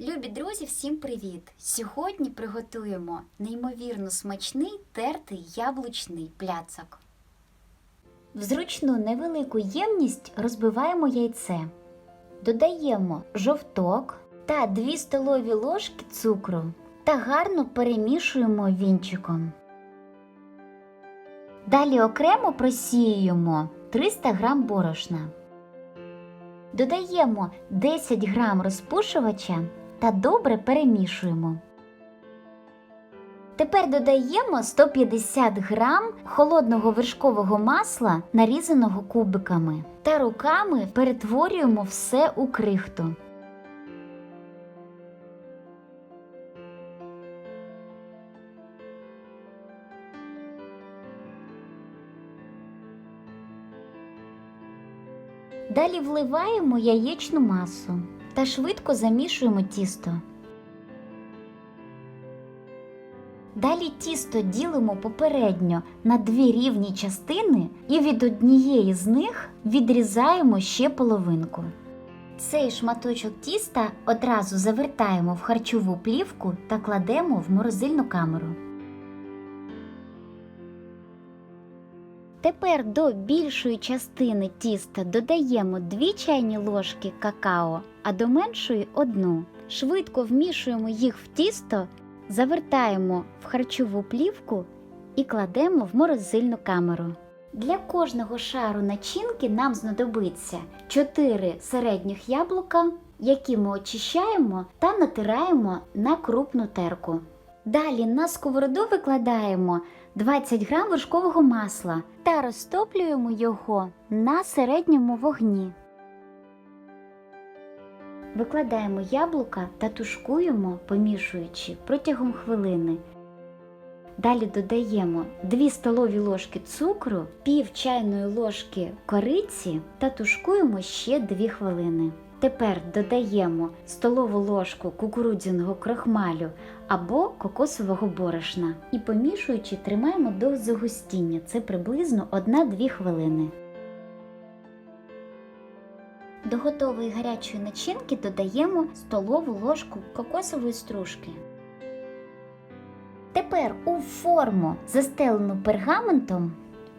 Любі друзі, всім привіт! Сьогодні приготуємо неймовірно смачний тертий яблучний пляцок. В зручну невелику ємність розбиваємо яйце. Додаємо жовток та 2 столові ложки цукру та гарно перемішуємо вінчиком. Далі окремо просіюємо 300 г борошна. Додаємо 10 грам розпушувача та добре перемішуємо. Тепер додаємо 150 грам холодного вершкового масла, нарізаного кубиками, та руками перетворюємо все у крихту. Далі вливаємо яєчну масу та швидко замішуємо тісто. Далі тісто ділимо попередньо на дві рівні частини і від однієї з них відрізаємо ще половинку. Цей шматочок тіста одразу завертаємо в харчову плівку та кладемо в морозильну камеру. Тепер до більшої частини тіста додаємо 2 чайні ложки какао, а до меншої одну. Швидко вмішуємо їх в тісто, завертаємо в харчову плівку і кладемо в морозильну камеру. Для кожного шару начинки нам знадобиться 4 середніх яблука, які ми очищаємо та натираємо на крупну терку. Далі на сковороду викладаємо 20 грам вершкового масла та розтоплюємо його на середньому вогні. Викладаємо яблука та тушкуємо, помішуючи протягом хвилини. Далі додаємо 2 столові ложки цукру, пів чайної ложки кориці та тушкуємо ще 2 хвилини. Тепер додаємо столову ложку кукурудзяного крохмалю або кокосового борошна і помішуючи тримаємо до загустіння. Це приблизно 1-2 хвилини. До готової гарячої начинки додаємо столову ложку кокосової стружки. Тепер у форму, застелену пергаментом,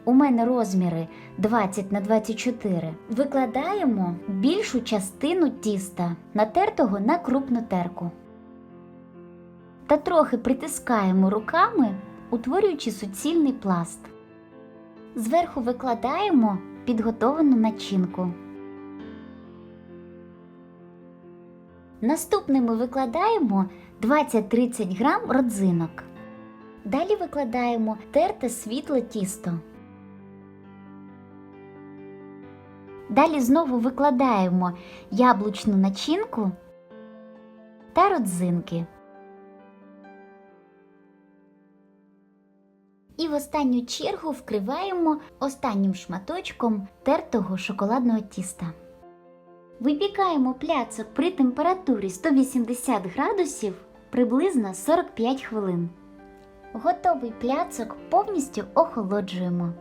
у мене розміри 20 на 24, викладаємо більшу частину тіста, натертого на крупну терку. Та трохи притискаємо руками, утворюючи суцільний пласт. Зверху викладаємо підготовану начинку. Наступними викладаємо 20-30 грам родзинок. Далі викладаємо терте світле тісто. Далі знову викладаємо яблучну начинку та родзинки. І в останню чергу вкриваємо останнім шматочком тертого шоколадного тіста. Випікаємо пляцок при температурі 180 градусів приблизно 45 хвилин. Готовий пляцок повністю охолоджуємо.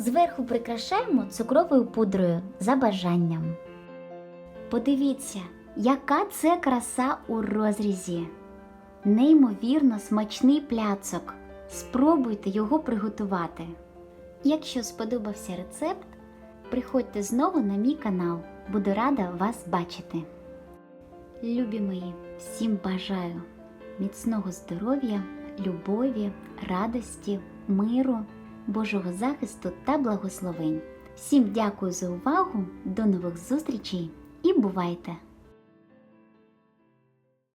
Зверху прикрашаємо цукровою пудрою за бажанням. Подивіться, яка це краса у розрізі. Неймовірно смачний пляцок. Спробуйте його приготувати. Якщо сподобався рецепт, приходьте знову на мій канал. Буду рада вас бачити. Любі мої, всім бажаю міцного здоров'я, любові, радості, миру, Божого захисту та благословень. Всім дякую за увагу, до нових зустрічей і бувайте!